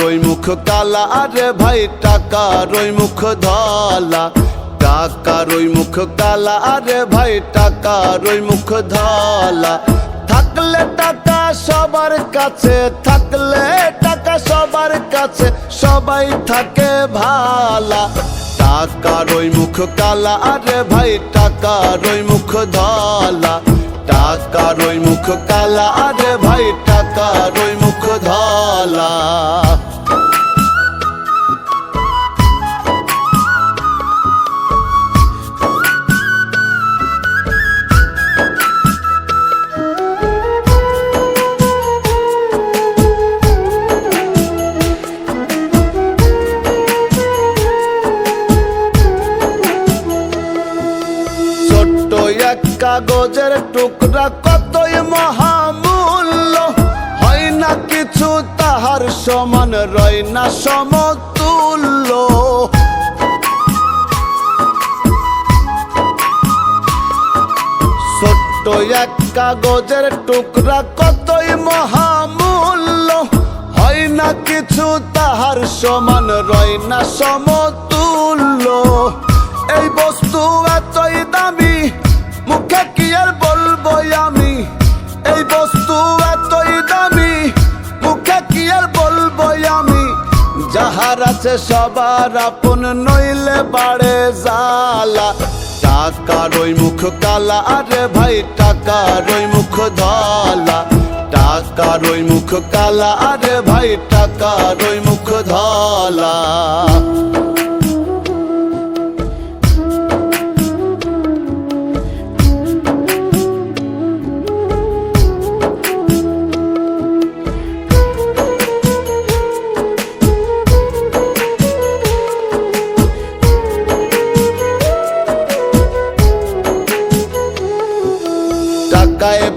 মুখ কালা, আরে ভাই টাকার ওই মুখ ধলা। টাকার ওই মুখ কালা, আরে ভাই টাকার ওই মুখ ধলা। থাকলে টাকা সবার কাছে, থাকলে টাকা সবার কাছে, সবাই থাকে ভালা। টাকার ওই মুখ কালা, আরে ভাই টাকার ওই মুখ ধলা। টাকার ওই মুখ কালা, আরে ভাই টাকার ওই মুখ ধলা। কাগজের টুকরা কতই মহামূল্য? হয় না কিছু তাহার সমান, রয় না সমতুল্য। ছোট্ট এক কাগজের টুকরা কতই মহামূল্য? হয় না কিছু তাহার সমান, রয় না সমতুল্য। এই বস্তু এতই দামি আছে সবার, আপন নইলে বাড়ে জালা টাকার ওই মুখ কালা, আরে ভাই টাকার ওই মুখ ধলা। টাকার ওই মুখ কালা, আরে ভাই টাকার ওই মুখ ধলা।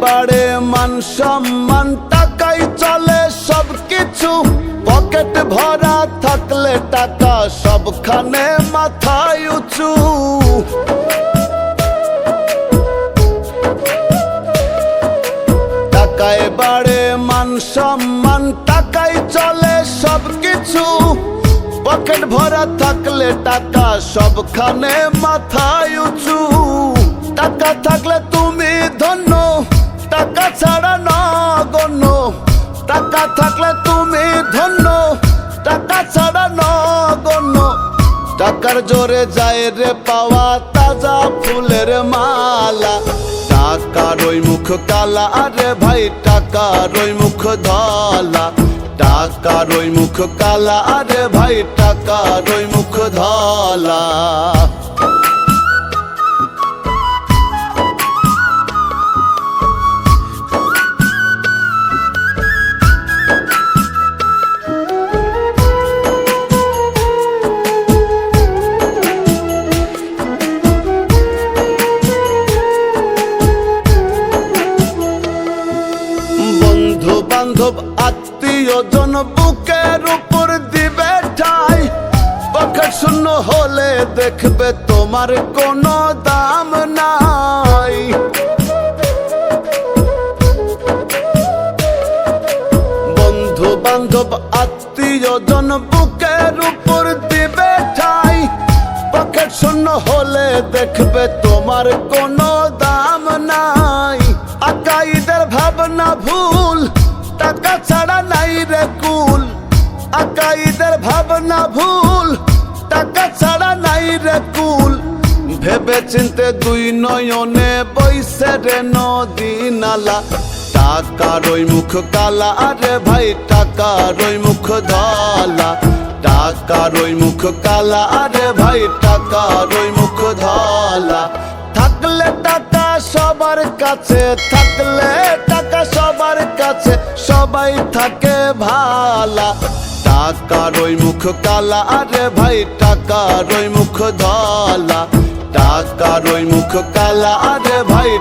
বাড়ে মান সম্মান, টাকাই চলে সব কিছু পকেট ভরা থাকলে টাকা সবখানে মাথায় উঁচু। টাকায় বাড়ে মান সম্মান, টাকাই চলে সব কিছু পকেট ভরা থাকলে টাকা সবখানে মাথায় উঁচু। টাকা থাকলে তুমি ধন্য। টাকা ছাড়া নগণ্য টাকা থাকলে তুমি ধন্য। টাকা ছাড়া নগণ্য টাকার জোরে যায় রে পাওয়া তাজা ফুলের মালা। টাকার ওই মুখ কালা, আরে ভাই টাকার ওই মুখ ধলা। টাকার ওই মুখ কালা, আরে ভাই টাকার ওই মুখ ধলা। বান্ধব আত্মীয় জন বুকের উপর দিবে ঠাই। পকেট শূন্য হলে দেখবে তোমার কোনো দাম নাই। বন্ধু বান্ধব আত্মীয় জন বুকের উপর দিবে ঠাই। পকেট শূন্য হলে দেখবে তোমার কোনো দাম নাই। আকাইদের ভাবনা ভুল রে কুল, আকাইদের ভাবনা ভুল, টাকা ছাড়া নাই রে কুল। ভেবে চিনতে দুই নয়নে বইসে রে নদী নালা টাকার ওই মুখ কালা, আরে ভাই টাকার ওই মুখ ধলা। টাকার ওই মুখ কালা, আরে ভাই টাকার ওই কাছে থাকলে টাকা সবার কাছে, সবাই থাকে ভালা। টাকার ওই মুখ কালা, আরে ভাই টাকার ওই মুখ ধলা। টাকার ওই মুখ কালা, আরে ভাই